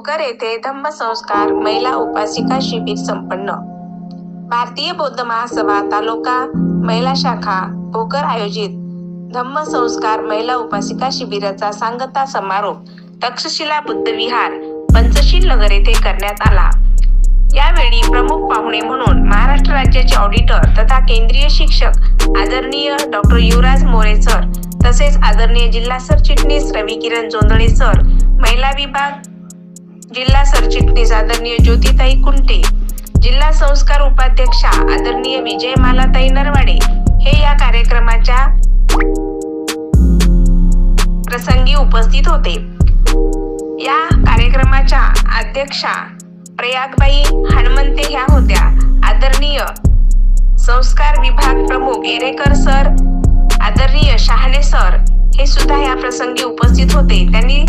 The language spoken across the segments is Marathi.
भोकर येथे धम्मसंस्कार महिला उपासिका शिबिर संपन्न. भारतीय बौद्ध महासभा तालुका महिला शाखा भोकर आयोजित धम्मसंस्कार महिला उपासिका शिबिराचा सांगता समारोप तक्षशिला बुद्ध विहार पंचशील नगर येथे करण्यात आला. यावेळी प्रमुख पाहुणे म्हणून महाराष्ट्र राज्याचे ऑडिटर तथा केंद्रीय शिक्षक आदरणीय डॉक्टर युवराज मोरे सर तसेच आदरणीय जिल्हा सरचिटणीस रवी किरण जोंधळे सर महिला विभाग जिल्हा सरचिटणीस आदरणीय ज्योतिताई कुंटे जिल्हा संस्कार उपाध्यक्षा आदरणीय विजय मालाताई नरवाडे हे या कार्यक्रमाच्या प्रसंगी उपस्थित होते. या कार्यक्रमाच्या अध्यक्षा प्रयागबाई हनुमंते ह्या होत्या. आदरणीय संस्कार विभाग प्रमुख एरेकर सर आदरणीय शहाणे सर हे सुद्धा या प्रसंगी उपस्थित होते. त्यांनी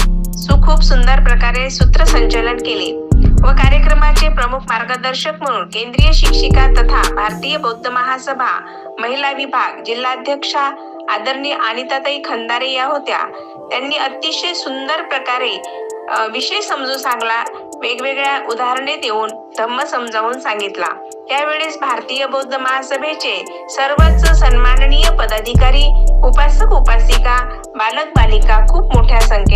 खूप सुंदर प्रकारे सूत्रसंचालन केले व कार्यक्रमाचे प्रमुख मार्गदर्शक म्हणून केंद्रीय शिक्षिका तथा भारतीय बौद्ध महासभा महिला विभाग जिल्हाध्यक्षा आदरणीय अनिताताई खंदारे या होत्या. त्यांनी अतिशय सुंदर प्रकारे विषय समजून सांगला वेगवेगळ्या उदाहरणे देऊन धम्म समजावून सांगितला. त्यावेळेस भारतीय बौद्ध महासभेचे सर्वच सन्माननीय पदाधिकारी उपासक उपासिका बालक बालिका खूप मोठ्या संख्येने